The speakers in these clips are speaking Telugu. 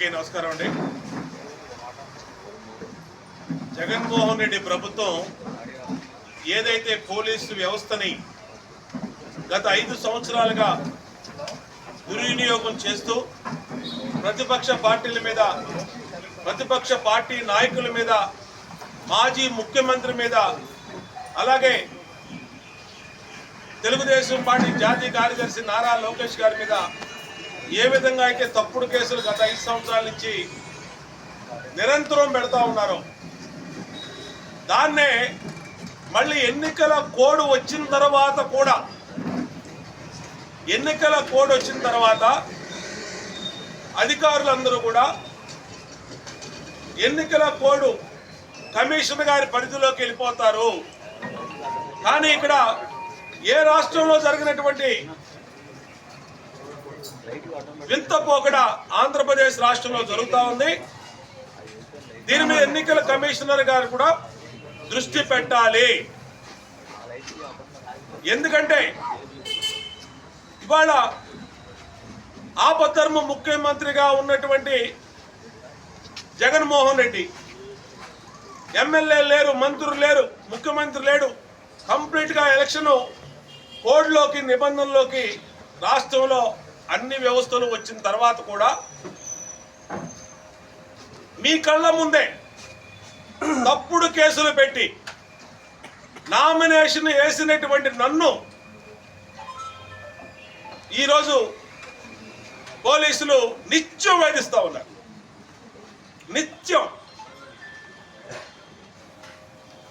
అందరికీ నమస్కారం అండి. జగన్మోహన్ రెడ్డి ప్రభుత్వం ఏదైతే పోలీసు వ్యవస్థని గత ఐదు సంవత్సరాలుగా దుర్వినియోగం చేస్తూ ప్రతిపక్ష పార్టీల మీద ప్రతిపక్ష పార్టీ నాయకుల మీద మాజీ ముఖ్యమంత్రి మీద అలాగే తెలుగుదేశం పార్టీ జాతీయ కార్యదర్శి నారా లోకేష్ గారి మీద ఏ విధంగా అయితే తప్పుడు కేసులు గత ఐదు సంవత్సరాల నుంచి నిరంతరం పెడతా ఉన్నారు దాన్నే మళ్ళీ ఎన్నికల కోడ్ వచ్చిన తర్వాత కూడా ఎన్నికల కోడ్ వచ్చిన తర్వాత అధికారులందరూ కూడా ఎన్నికల కోడ్ కమిషన్ గారి పరిధిలోకి వెళ్ళిపోతారు. కానీ ఇక్కడ ఏ రాష్ట్రంలో జరిగినటువంటి వింత పోకడ ఆంధ్రప్రదేశ్ రాష్ట్రంలో జరుగుతూ ఉంది. దీని మీద ఎన్నికల కమిషనర్ గారు కూడా దృష్టి పెట్టాలి. ఎందుకంటే ఇవాళ ఆపధర్మ ముఖ్యమంత్రిగా ఉన్నటువంటి జగన్మోహన్ రెడ్డి ఎమ్మెల్యే లేరు మంత్రులు లేరు ముఖ్యమంత్రి లేడు కంప్లీట్గా ఎలక్షన్ కోడ్లోకి నిబంధనలోకి రాష్ట్రంలో అన్ని వ్యవస్థలు వచ్చిన తర్వాత కూడా మీ కళ్ళ ముందే తప్పుడు కేసులు పెట్టి నామినేషన్ వేసినటువంటి నన్ను ఈరోజు పోలీసులు నిత్యం వేధిస్తూ ఉన్నారు. నిత్యం.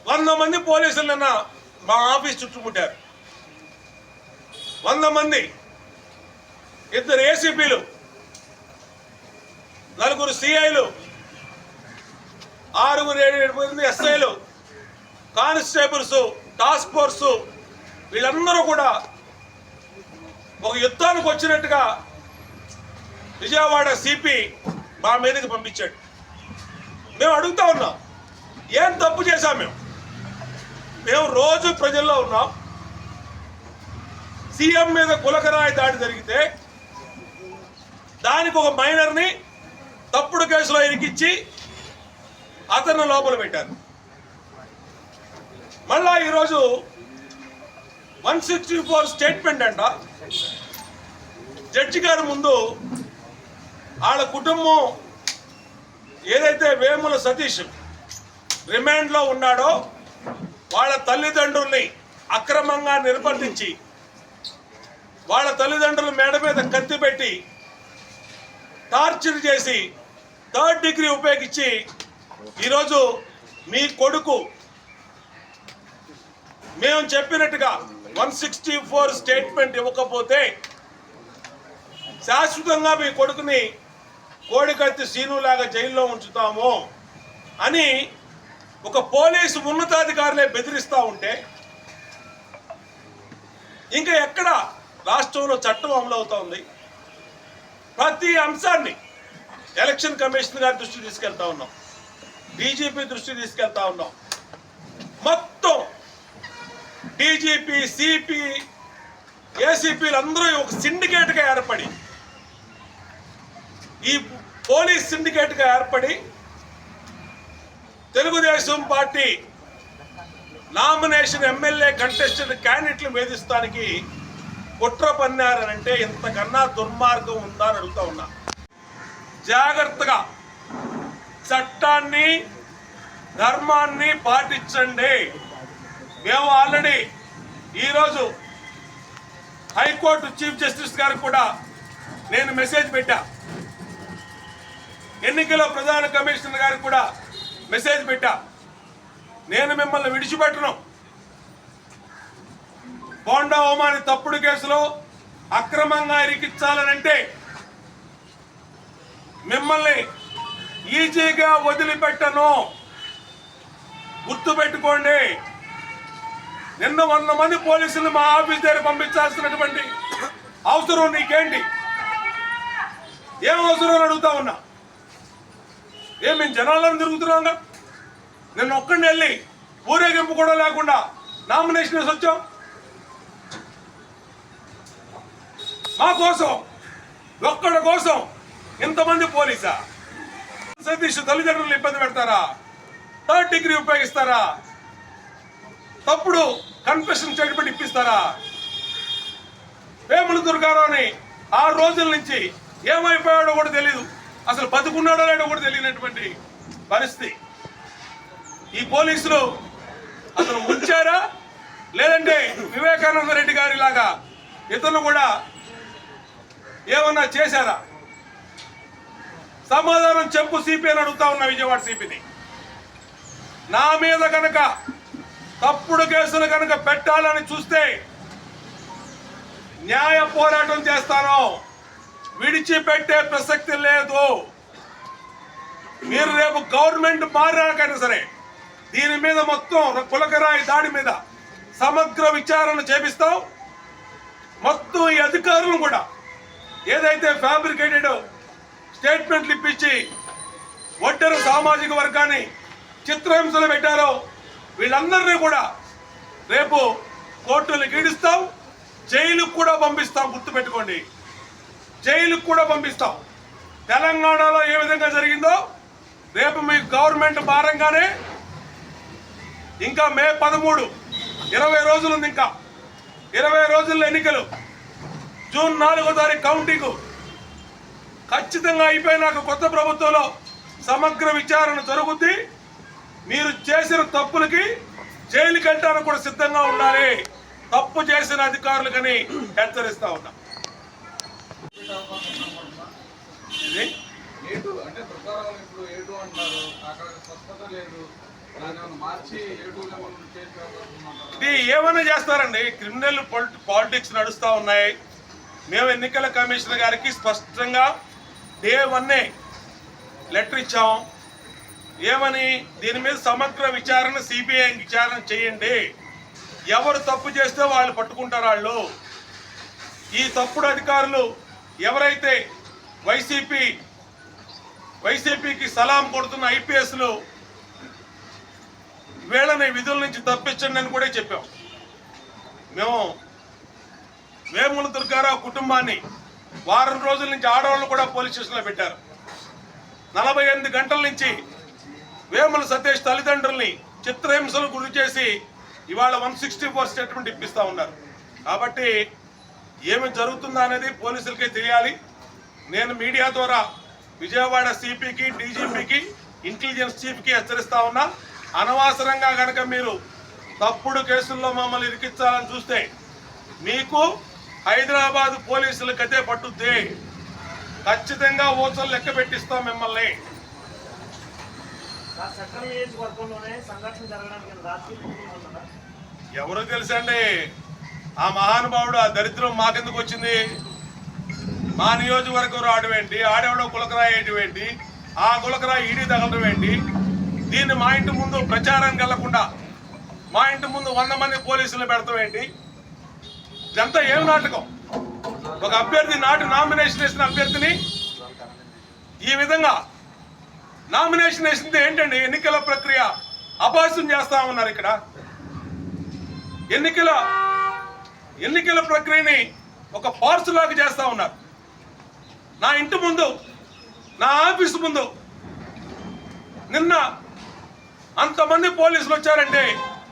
వంద మంది పోలీసులు నిన్న మా ఆఫీస్ చుట్టుముట్టారు. వంద మంది ఇద్దరు ఏసీపీలు నలుగురు సిఐలు ఆరుగురు ఏడు మంది ఎస్ఐలు కానిస్టేబుల్స్ టాస్క్ ఫోర్స్ వీళ్ళందరూ కూడా ఒక యుద్ధానికి వచ్చినట్టుగా విజయవాడ సిపి మా మీదకి పంపించాడు. మేము అడుగుతా ఉన్నాం ఏం తప్పు చేశాం మేము? మేము రోజు ప్రజల్లో ఉన్నాం. సీఎం మీద కులకరాయి దాడి జరిగితే దానికి ఒక మైనర్ని తప్పుడు కేసులో ఇరికిచ్చి అతను లోపల పెట్టారు. మళ్ళా ఈరోజు వన్ సిక్స్టీ ఫోర్ స్టేట్మెంట్ అంట. జడ్జి గారి ముందు వాళ్ళ కుటుంబం ఏదైతే వేముల సతీష్ రిమాండ్లో ఉన్నాడో వాళ్ళ తల్లిదండ్రుల్ని అక్రమంగా నిర్బంధించి వాళ్ళ తల్లిదండ్రుల మేడ మీద కత్తి పెట్టి టార్చర్ చేసి థర్డ్ డిగ్రీ ఉపయోగించి ఈరోజు మీ కొడుకు మేము చెప్పినట్టుగా వన్ సిక్స్టీ ఫోర్ స్టేట్మెంట్ ఇవ్వకపోతే శాశ్వతంగా మీ కొడుకుని కోడికత్తి సీనులాగా జైల్లో ఉంచుతాము అని ఒక పోలీసు ఉన్నతాధికారులే బెదిరిస్తూ ఉంటే ఇంకా ఎక్కడ రాష్ట్రంలో చట్టం అమలు ప్రతి అంశాన్ని ఎలక్షన్ కమిషన్ గారి దృష్టికి తీసుకెళ్తా ఉన్నాం. డీజీపీ దృష్టికి తీసుకెళ్తా ఉన్నాం. మొత్తం డీజీపీ సిపి ఏసీపీలు అందరూ ఒక సిండికేట్గా ఏర్పడి ఈ పోలీస్ సిండికేట్గా ఏర్పడి Telugu Desam party nomination MLA contested క్యాండిడేట్లు వేధిస్తానికి కుట్ర పన్నారనంటే ఇంతకన్నా దుర్మార్గం ఉందా అని అడుగుతా ఉన్నా. జాగ్రత్తగా చట్టాన్ని ధర్మాన్ని పాటించండి. మేము ఆల్రెడీ ఈరోజు హైకోర్టు చీఫ్ జస్టిస్ గారు కూడా నేను మెసేజ్ పెట్టా. ఎన్నికల ప్రధాన కమిషనర్ గారికి కూడా మెసేజ్ పెట్టా. నేను మిమ్మల్ని విడిచిపెట్టను. బోండా ఓమాని తప్పుడు కేసులో అక్రమంగా ఇరికించాలనంటే మిమ్మల్ని ఈజీగా వదిలిపెట్టను. గుర్తుపెట్టుకోండి నిన్న వంద మంది పోలీసులు మా ఆఫీస్ దగ్గర పంపించాల్సినటువంటి అవసరం నీకేంటి? ఏం అవసరం అని అడుగుతా ఉన్నా? ఏం మేము జనాలను తిరుగుతున్నాంగా నిన్న ఒక్కడిని వెళ్ళి ఊరేగింపు కూడా లేకుండా నామినేషన్ వేసి వచ్చాం. మా కోసం ఒక్కడి కోసం ఇంతమంది పోలీసా? సతీష్ తల్లిదండ్రులు ఇబ్బంది పెడతారా? థర్డ్ డిగ్రీ ఉపయోగిస్తారా? తప్పుడు కన్ఫెషన్ స్టేట్మెంట్ ఇప్పిస్తారా? వేముల దుర్గారావుని ఆరు రోజుల నుంచి ఏమైపోయాడో కూడా తెలియదు అసలు బతుకున్నాడో లేడో కూడా తెలియనటువంటి పరిస్థితి. ఈ పోలీసులు అతను ఉంచారా? లేదంటే వివేకానంద రెడ్డి గారి లాగా ఇతను కూడా ఏమన్నా చేశారా? సమాధానం చెప్పు సిపి అని అడుగుతా ఉన్నా విజయవాడ సిపిని నా. మీద కనుక తప్పుడు కేసులు కనుక పెట్టాలని చూస్తే న్యాయ పోరాటం చేస్తాను విడిచిపెట్టే ప్రసక్తి లేదు. మీరు రేపు గవర్నమెంట్ మారాకైనా సరే దీని మీద మొత్తం కులకరాయి దాడి మీద సమగ్ర విచారణ చేపిస్తాం. మొత్తం ఈ అధికారులను కూడా ఏదైతే ఫ్యాబ్రికేటెడ్ స్టేట్మెంట్లు ఇప్పించి ఒంటరి సామాజిక వర్గాన్ని చిత్రహింసలు పెట్టారో వీళ్ళందరినీ కూడా రేపు కోర్టులు గీడిస్తాం జైలుకు కూడా పంపిస్తాం గుర్తుపెట్టుకోండి. జైలుకు కూడా పంపిస్తాం. తెలంగాణలో ఏ విధంగా జరిగిందో రేపు మీ గవర్నమెంట్ భారంగానే ఇంకా మే పదమూడు ఇరవై రోజులు ఉంది ఇంకా. ఇరవై రోజుల్లో ఎన్నికలు. జూన్ నాలుగో తారీఖు కౌంటింగ్. ఖచ్చితంగా అయిపోయినాక కొత్త ప్రభుత్వంలో సమగ్ర విచారణ జరుగుద్ది. మీరు చేసిన తప్పులకి జైలుకి వెళ్ళడానికి కూడా సిద్ధంగా ఉండాలి. తప్పు చేసిన అధికారులకని హెచ్చరిస్తా ఉన్నా. ఇది? ఏమైనా చేస్తారండి? క్రిమినల్ పాలిటిక్స్ నడుస్తూ ఉన్నాయి. మేము ఎన్నికల కమిషనర్ గారికి స్పష్టంగా డే వన్నే లెటర్ ఇచ్చాం ఏమని? దీని మీద సమగ్ర విచారణ సిబిఐ విచారణ చేయండి. ఎవరు తప్పు చేస్తే వాళ్ళు పట్టుకుంటారు వాళ్ళు. ఈ తప్పుడు అధికారులు ఎవరైతే వైసీపీ వైసీపీకి సలాం కొడుతున్న ఐపీఎస్లు వీళ్ళని విధుల నుంచి తప్పించండి అని కూడా చెప్పాం. మేము వేముల దుర్గారావు కుటుంబాన్ని వారం రోజుల నుంచి ఆడవాళ్ళు కూడా పోలీస్ స్టేషన్లో పెట్టారు. నలభై ఎనిమిది గంటల నుంచి వేముల సతీష్ తల్లిదండ్రుల్ని చిత్రహింసలు గురి చేసి ఇవాళ వన్ సిక్స్టీ ఫోర్ స్టేట్మెంట్ ఇప్పిస్తూ ఉన్నారు. కాబట్టి ఏమి జరుగుతుందా అనేది పోలీసులకే తెలియాలి. నేను మీడియా ద్వారా విజయవాడ సిపికి డీజీపీకి ఇంటెలిజెన్స్ చీఫ్కి హెచ్చరిస్తా ఉన్నా. అనవసరంగా కనుక మీరు తప్పుడు కేసుల్లో మమ్మల్ని ఇరికించాలని చూస్తే మీకు హైదరాబాద్ పోలీసుల కదే పట్టుద్ది. ఖచ్చితంగా ఓచలు లెక్క పెట్టిస్తాం మిమ్మల్ని. ఎవరు తెలుసండి. ఆ మహానుభావుడు ఆ దరిద్రం మాకెందుకు వచ్చింది? మా నియోజకవర్గం రావడం ఏంటి? ఆడేవాడో కులకరాయి వేయడం ఏంటి? ఆ కులకరాయి ఈడీ తగలడం ఏంటి? దీన్ని మా ఇంటి ముందు ప్రచారానికి వెళ్ళకుండా మా ఇంటి ముందు వంద మంది పోలీసులు పెడతాం ఏంటి? ఇదంతా ఏం నాటకం? ఒక అభ్యర్థి నాటు నామినేషన్ వేసిన అభ్యర్థిని ఈ విధంగా నామినేషన్ వేసింది ఏంటండి? ఎన్నికల ప్రక్రియ అభాస్యం చేస్తా ఉన్నారు ఇక్కడ. ఎన్నికల ఎన్నికల ప్రక్రియని ఒక పార్సు లాగా చేస్తా ఉన్నారు. నా ఇంటి ముందు నా ఆఫీస్ ముందు నిన్న అంతమంది పోలీసులు వచ్చారంటే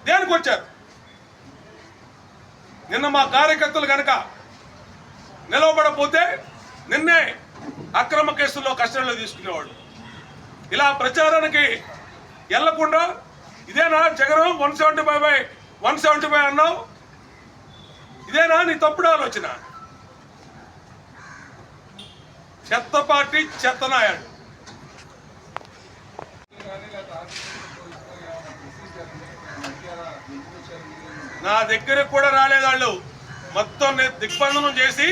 దేనికి వచ్చారు? నిన్న మా కార్యకర్తలు కనుక నిలవబడపోతే నిన్నే అక్రమ కేసుల్లో కస్టడీలో తీసుకునేవాడు ఇలా ప్రచారానికి వెళ్ళకుండా ఇదేనా Jagan one seventy five by one seventy five అన్నావు? ఇదేనా నీ తప్పుడు ఆలోచన? చెత్త పార్టీ నాయాడు కానీ లేదా ఆర్టీసీ పోలీసులు ఏమైనా ప్రొసీజర్ అడిగారా ఎగ్జిబిషన్ నా దగ్గరకు కూడా రాలేదు వాళ్ళు మొత్తం నేను దిగ్బంధనం చేసి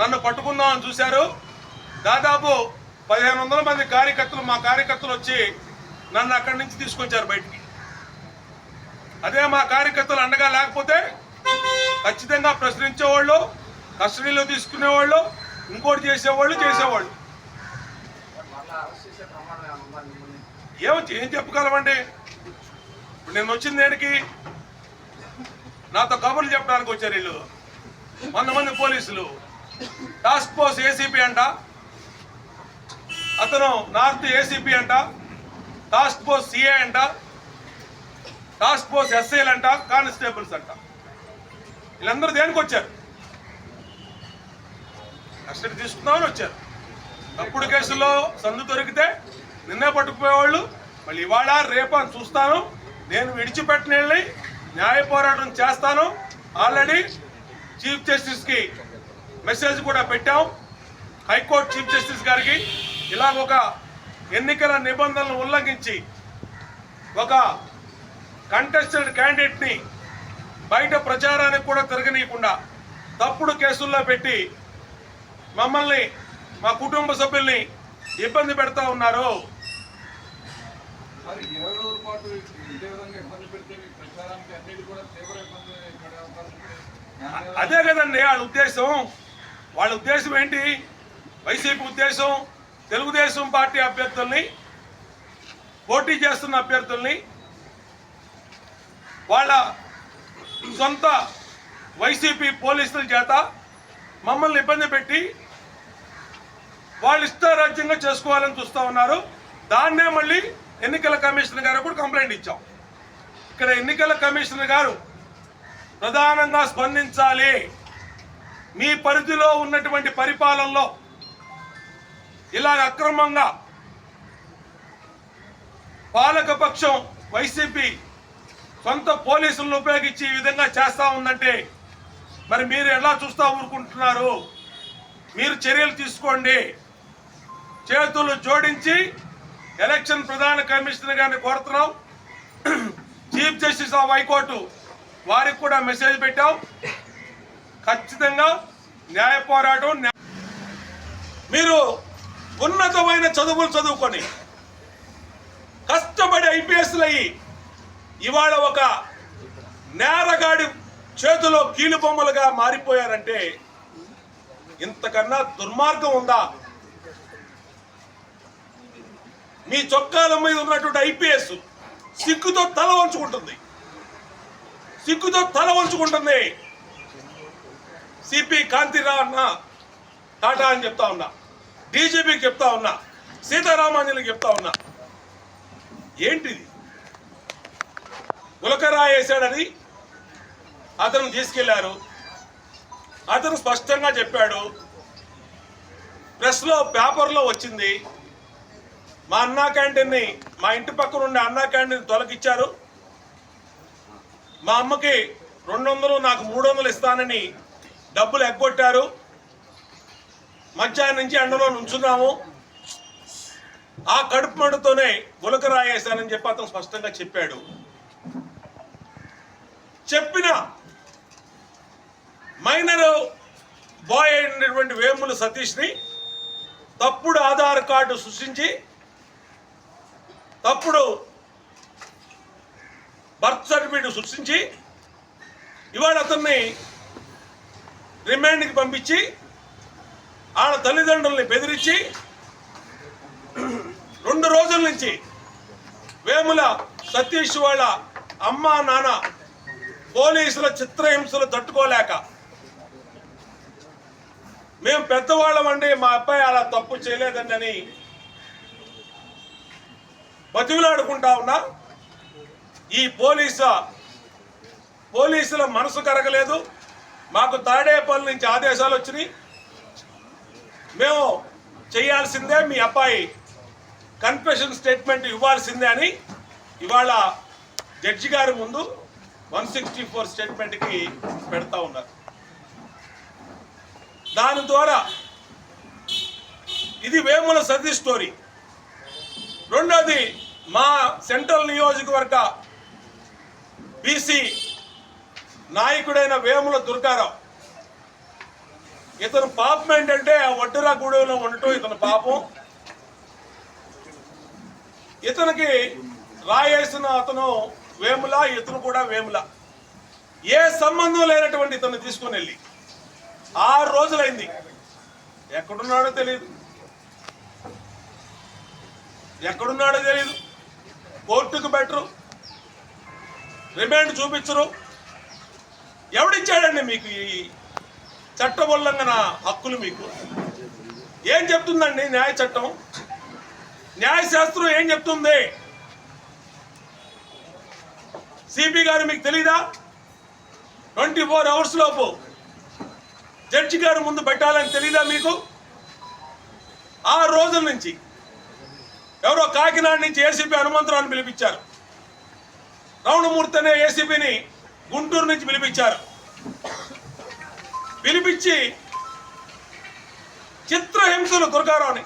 నన్ను పట్టుకుందామని చూశారు. దాదాపు పదిహేను వందల మంది కార్యకర్తలు మా కార్యకర్తలు వచ్చి నన్ను అక్కడి నుంచి తీసుకొచ్చారు బయటికి. అదే మా కార్యకర్తలు అండగా లేకపోతే ఖచ్చితంగా ప్రశ్నించేవాళ్ళు కస్టడీలో తీసుకునేవాళ్ళు ఇంకోటి చేసేవాళ్ళు చేసేవాళ్ళు. ఏమో ఏం చెప్పగలమండి? ఇప్పుడు నేను వచ్చింది దేనికి నాతో కబుర్లు చెప్పడానికి వచ్చారు వీళ్ళు. వంద మంది పోలీసులు. టాస్క్ ఫోర్స్ ఏసీపీ అంట. అతను నార్త్ ఏసీపీ అంట. టాస్క్ ఫోర్స్ సిఏ అంట. టాస్క్ ఫోర్స్ ఎస్ఐలు అంట. కానిస్టేబుల్స్ అంట. వీళ్ళందరూ దేనికి వచ్చారు? కస్టడీ తీసుకుందామని వచ్చారు. తప్పుడు కేసుల్లో సందు దొరికితే నిన్నే పట్టుకుపోయేవాళ్ళు. మళ్ళీ ఇవాళ రేపు అని చూస్తాను. నేను విడిచిపెట్టిన వెళ్ళి న్యాయ పోరాటం చేస్తాను. ఆల్రెడీ చీఫ్ జస్టిస్కి మెసేజ్ కూడా పెట్టాం. హైకోర్టు చీఫ్ జస్టిస్ గారికి ఇలా ఒక ఎన్నికల నిబంధనలు ఉల్లంఘించి ఒక కంటెస్టెడ్ క్యాండిడేట్ని బయట ప్రచారానికి కూడా తిరగనీయకుండా తప్పుడు కేసుల్లో పెట్టి మమ్మల్ని మా కుటుంబ సభ్యుల్ని ఇబ్బంది పెడతా ఉన్నారు. ఇరవై రోజుల పాటు ఇదే విధంగా ఇబ్బంది పెడితే అదే కదండి వాళ్ళ ఉద్దేశం. వాళ్ళ ఉద్దేశం ఏంటి? వైసీపీ ఉద్దేశం తెలుగుదేశం పార్టీ అభ్యర్థుల్ని పోటీ చేస్తున్న అభ్యర్థుల్ని వాళ్ళ సొంత వైసీపీ పోలీసుల చేత మమ్మల్ని ఇబ్బంది పెట్టి వాళ్ళు ఇష్టారాజ్యంగా చేసుకోవాలని చూస్తూ ఉన్నారు. దాన్నే మళ్ళీ ఎన్నికల కమిషనర్ గారు కూడా కంప్లైంట్ ఇచ్చాం. ఇక్కడ ఎన్నికల కమిషనర్ గారు ప్రధానంగా స్పందించాలి. మీ పరిధిలో ఉన్నటువంటి పరిపాలనలో ఇలా అక్రమంగా పాలకపక్షం వైసీపీ సొంత పోలీసులను ఉపయోగించి ఈ విధంగా చేస్తా ఉందంటే మరి మీరు ఎలా చూస్తా ఊరుకుంటున్నారు? మీరు చర్యలు తీసుకోండి. చేతులు జోడించి ఎలక్షన్ ప్రధాన కమిషనర్ గారిని కోరుతున్నాం. చీఫ్ జస్టిస్ ఆఫ్ హైకోర్టు వారికి కూడా మెసేజ్ పెట్టాం. ఖచ్చితంగా న్యాయ పోరాటం మీరు ఉన్నతమైన చదువులు చదువుకొని కష్టపడి ఐపీఎస్లు అయ్యి ఇవాళ ఒక నేరగాడి చేతిలో కీలుబొమ్మలుగా మారిపోయారంటే ఇంతకన్నా దుర్మార్గం ఉందా? మీ చొక్కాల మీద ఉన్నటువంటి ఐపీఎస్ సిగ్గుతో తల వంచుకుంటుంది. సిగ్గుతో తల వంచుకుంటుంది. సిపి కాంతిరావు అన్న టాటా అని చెప్తా ఉన్నా. డీజీపీకి చెప్తా ఉన్నా. సీతారామాంజలికి చెప్తా ఉన్నా. ఏంటిది? గులకరా వేశాడని అతను తీసుకెళ్ళారు. అతను స్పష్టంగా చెప్పాడు. ప్రెస్లో పేపర్లో వచ్చింది. మా అన్నా క్యాంటీన్ని మా ఇంటి పక్కన ఉండే అన్నా క్యాంటీన్ తొలగిచ్చారు. మా అమ్మకి రెండు వందలు నాకు మూడు వందలు ఇస్తానని డబ్బులు ఎగ్గొట్టారు. మధ్యాహ్నం నుంచి ఎండలో నుంచున్నాము. ఆ కడుపు మంటతోనే గులక రాయేశానని చెప్పి అతను స్పష్టంగా చెప్పాడు. చెప్పిన మైనర్ బాయ్ అయినటువంటి వేముల సతీష్ని తప్పుడు ఆధార్ కార్డు సృష్టించి తప్పుడు బర్త్ సర్టిఫికేట్ సృష్టించి ఇవాళ అతన్ని రిమాండ్కి పంపించి ఆడ తల్లిదండ్రుల్ని బెదిరించి రెండు రోజుల నుంచి వేముల సతీష్ వాళ్ళ అమ్మ నాన్న పోలీసుల చిత్రహింసలు తట్టుకోలేక మేము పెద్దవాళ్ళమండి మా అబ్బాయి అలా తప్పు చేయలేదండి అని బతివులాడుకుంటా ఉన్నా ఈ పోలీస పోలీసుల మనసు కరగలేదు. మాకు తాడేపల్లి నుంచి ఆదేశాలు వచ్చినాయి. మేము చేయాల్సిందే మీ అబ్బాయి కన్ఫెషన్ స్టేట్మెంట్ ఇవ్వాల్సిందే అని ఇవాళ జడ్జి గారి ముందు వన్ సిక్స్టీ ఫోర్ స్టేట్మెంట్కి పెడతా ఉన్నారు. దాని ద్వారా ఇది వేముల సతీ స్టోరీ. రెండోది మా సెంట్రల్ నియోజకవర్గ బీసీ నాయకుడైన వేముల దుర్గారావు. ఇతను పాపం ఏంటంటే ఆ వడ్డరా గూడెంలో ఉండటం ఇతను పాపం. ఇతనికి రాయేసిన అతను వేముల ఇతను కూడా వేముల. ఏ సంబంధం లేనటువంటి ఇతను తీసుకుని వెళ్ళి ఆరు రోజులైంది. ఎక్కడున్నాడో తెలియదు ఎక్కడున్నాడో తెలియదు కోర్టుకు బెటరు. రిమాండ్ చూపించరు. ఎవడిచ్చాడండి మీకు ఈ చట్ట ఉల్లంఘన హక్కులు మీకు? ఏం చెప్తుందండి న్యాయ చట్టం? న్యాయశాస్త్రం ఏం చెప్తుంది? సిపి గారు మీకు తెలీదా? ట్వంటీ ఫోర్ అవర్స్ లోపు జడ్జి గారు ముందు పెట్టాలని తెలీదా మీకు? ఆ రోజుల నుంచి ఎవరో కాకినాడ నుంచి ఏసీపీ హనుమంతరావుని పిలిపించారు. రౌణమూర్తి అనే ఏసీపీని గుంటూరు నుంచి పిలిపించారు. పిలిపించి చిత్రహింసలు దుర్గారావుని